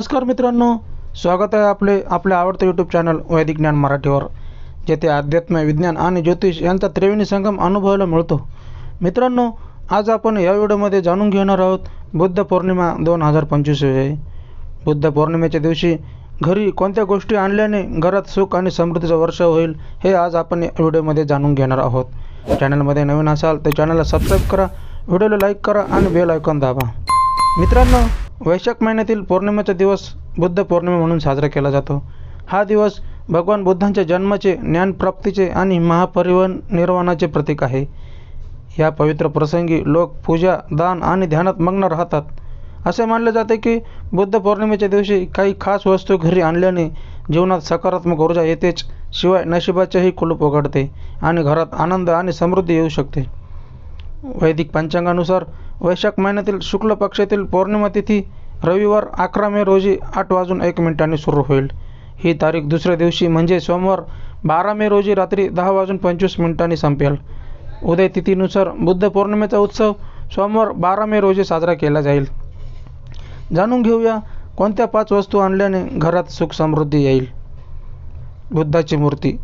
नमस्कार मित्रांनो स्वागत आहे आपले आपल्या आवडते यूट्यूब चॅनल वैदिक ज्ञान मराठीवर जेथे अध्यात्म विज्ञान आणि ज्योतिष यांचा त्रिवेणी संगम अनुभवायला मिळतो. मित्रांनो आज आपण या व्हिडिओमध्ये जाणून घेणार आहोत बुद्ध पौर्णिमा दोन हजार पंचवीस आहे बुद्ध पौर्णिमेच्या दिवशी घरी कोणत्या गोष्टी आणल्याने घरात सुख आणि समृद्धीचा वर्ष होईल हे आज आपण या व्हिडिओमध्ये जाणून घेणार आहोत. चॅनलमध्ये नवीन असाल तर चॅनलला सबस्क्राईब करा व्हिडिओला लाईक करा आणि बेल आयकॉन दाबा. मित्रांनो वैशाख महिन्यातील पौर्णिमेचा दिवस बुद्ध पौर्णिमा म्हणून साजरा केला जातो. हा दिवस भगवान बुद्धांच्या जन्माचे ज्ञानप्राप्तीचे आणि महापरिवन निर्वाणाचे प्रतीक आहे. या पवित्र प्रसंगी लोक पूजा दान आणि ध्यानात मग्न राहतात. असे मानले जाते की बुद्ध पौर्णिमेच्या दिवशी काही खास वस्तू घरी आणल्याने जीवनात सकारात्मक ऊर्जा येतेच शिवाय नशिबाचेही कुलूप उघडते आणि घरात आनंद आणि समृद्धी येऊ शकते. वैदिक पंचांगानुसार वैशाख महिन्यातील शुक्ल पक्षातील पौर्णिमा तिथी रविवार अकरा मे रोजी आठ वाजून एक मिनिटांनी सुरू होईल. ही तारीख दुसऱ्या दिवशी म्हणजे सोमवार बारा मे रोजी रात्री दहा वाजून पंचवीस मिनिटांनी संपेल. उदय तिथीनुसार बुद्ध पौर्णिमेचा उत्सव सोमवार बारा मे रोजी साजरा केला जाईल. जाणून घेऊया कोणत्या पाच वस्तू आणल्याने घरात सुख समृद्धी येईल. बुद्धाची मूर्ती.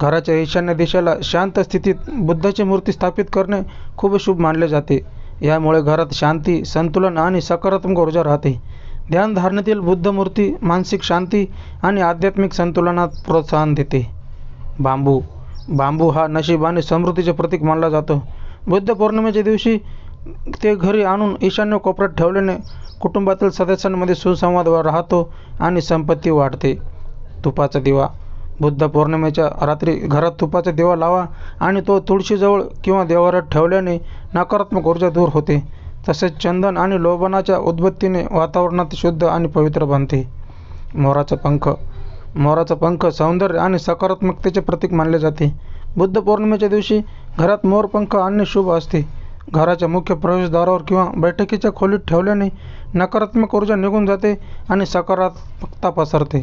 घराच्या ईशान्य दिशेला शांत स्थितीत बुद्धाची मूर्ती स्थापित करणे खूप शुभ मानले जाते. यामुळे घरात शांती संतुलन आणि सकारात्मक ऊर्जा राहते. ध्यानधारणेतील बुद्ध मूर्ती मानसिक शांती आणि आध्यात्मिक संतुलनात प्रोत्साहन देते. बांबू. बांबू हा नशीब आणि समृद्धीचे प्रतीक मानला जातो. बुद्ध पौर्णिमेच्या दिवशी ते घरी आणून ईशान्य कोपऱ्यात ठेवल्याने कुटुंबातील सदस्यांमध्ये सुसंवाद राहतो आणि संपत्ती वाढते. तुपाचा दिवा. बुद्ध पौर्णिमेच्या रात्री घरात तुपाचा दिवा लावा आणि तो तुळशीजवळ किंवा देवाऱ्यात ठेवल्याने नकारात्मक ऊर्जा दूर होते. तसेच चंदन आणि लोबनाच्या उद्बत्तीने वातावरणात शुद्ध आणि पवित्र बनते. मोराचा पंख. मोराचा पंख सौंदर्य आणि सकारात्मकतेचे प्रतीक मानले जाते. बुद्ध पौर्णिमेच्या दिवशी घरात मोरपंख आणणे शुभ असते. घराच्या मुख्य प्रवेशद्वारावर किंवा बैठकीच्या खोलीत ठेवल्याने नकारात्मक ऊर्जा निघून जाते आणि सकारात्मकता पसरते.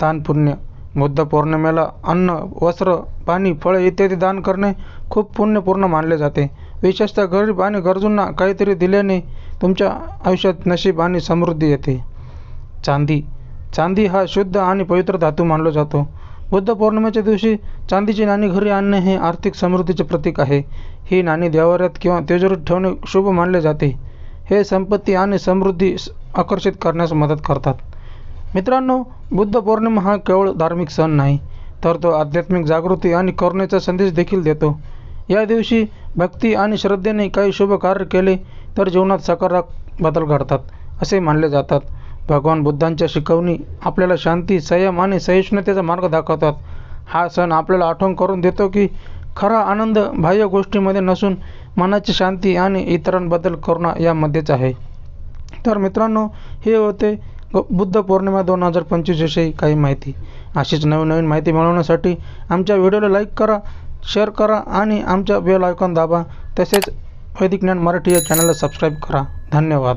दानपुण्य बुद्ध पौर्णिमेला अन्न वस्त्र पाणी फळे इत्यादी दान करणे खूप पुण्यपूर्ण मानले जाते. विशेषतः गरीब आणि गरजूंना काहीतरी दिल्याने तुमच्या आयुष्यात नशीब आणि समृद्धी येते. चांदी. चांदी हा शुद्ध आणि पवित्र धातू मानला जातो. बुद्ध पौर्णिमेच्या दिवशी चांदीची नाणी घरी आणणे हे आर्थिक समृद्धीचे प्रतीक आहे. ही नाणी देवाऱ्यात किंवा तिजोरीत ठेवणे शुभ मानले जाते. हे संपत्ती आणि समृद्धी आकर्षित करण्यास मदत करतात. मित्रांनो बुद्ध पौर्णिमा हा केवळ धार्मिक सण नाही तर तो आध्यात्मिक जागृती आणि करुणेचा संदेश देखील देतो. या दिवशी भक्ती आणि श्रद्धेने काही शुभ कार्य केले तर जीवनात सकारात्मक बदल घडतात असे मानले जातात. भगवान बुद्धांच्या शिकवणी आपल्याला शांती संयम आणि सहिष्णुतेचा मार्ग दाखवतात. हा सण आपल्याला आठवण करून देतो की खरा आनंद बाह्य गोष्टीमध्ये नसून मनाची शांती आणि इतरांबद्दल करुणा यामध्येच आहे. तर मित्रांनो हे होते बुद्ध पौर्णिमा दोन हजार पंचवीसविषयी काही माहिती. अशीच नवीन नवीन माहिती मिळवण्यासाठी आमच्या व्हिडिओला लाईक करा शेअर करा आणि आमच्या बेल आयकॉन दाबा. तसेच वैदिक ज्ञान मराठी या चॅनलला सबस्क्राईब करा. धन्यवाद.